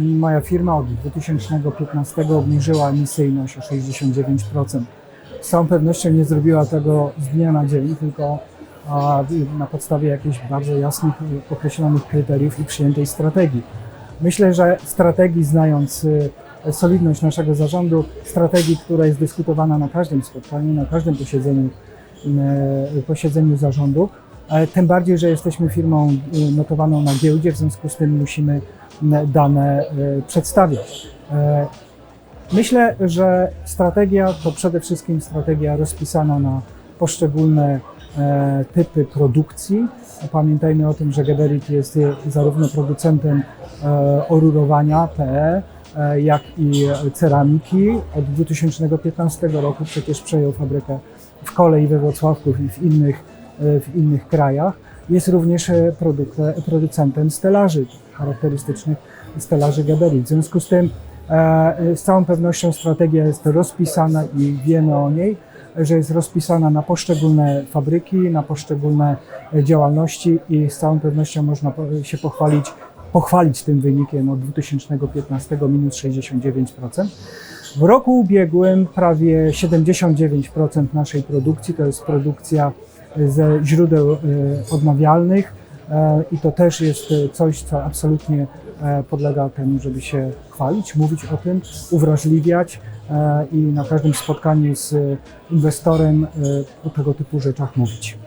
Moja firma od 2015 obniżyła emisyjność o 69%. Z całą pewnością nie zrobiła tego z dnia na dzień, tylko na podstawie jakichś bardzo jasnych, określonych kryteriów i przyjętej strategii. Myślę, że strategii, znając y, solidność naszego zarządu, strategii, która jest dyskutowana na każdym spotkaniu, na każdym posiedzeniu, y, posiedzeniu zarządu, ale tym bardziej, że jesteśmy firmą y, notowaną na giełdzie, w związku z tym musimy dane y, przedstawiać. E, Myślę, że strategia to przede wszystkim strategia rozpisana na poszczególne e, typy produkcji. Pamiętajmy o tym, że Geberit jest e, zarówno producentem e, orurowania PE, e, jak i ceramiki. Od 2015 roku przecież przejął fabrykę w Kole i we Wrocławku i w innych, e, w innych krajach. Jest również e, produk- producentem stelaży charakterystycznych stelaży Geberit. W związku z tym E, Z całą pewnością strategia jest rozpisana i wiemy o niej, że jest rozpisana na poszczególne fabryki, na poszczególne e, działalności i z całą pewnością można się pochwalić, pochwalić tym wynikiem od 2015 minus 69%. W roku ubiegłym prawie 79% naszej produkcji to jest produkcja ze źródeł e, odnawialnych e, i to też jest e, coś, co absolutnie podlega temu, żeby się chwalić, mówić o tym, uwrażliwiać i na każdym spotkaniu z inwestorem o tego typu rzeczach mówić.